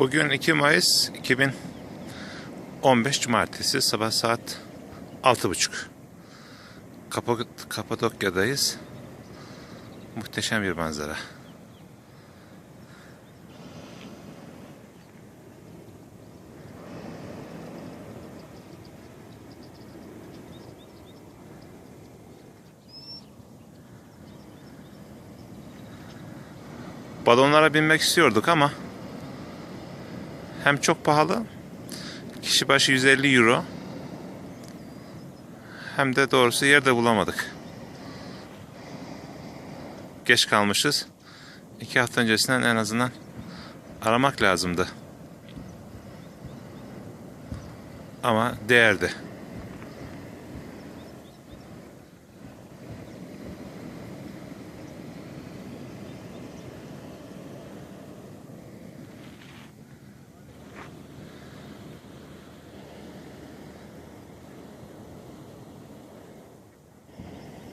Bugün 2 Mayıs 2015 Cumartesi sabah saat 6.30. Kapa Kapadokya'dayız. Muhteşem bir manzara. Balonlara binmek istiyorduk ama hem çok pahalı kişi başı 150 euro hem de doğrusu yerde bulamadık. Geç kalmışız. İki hafta öncesinden en azından aramak lazımdı. Ama değerdi.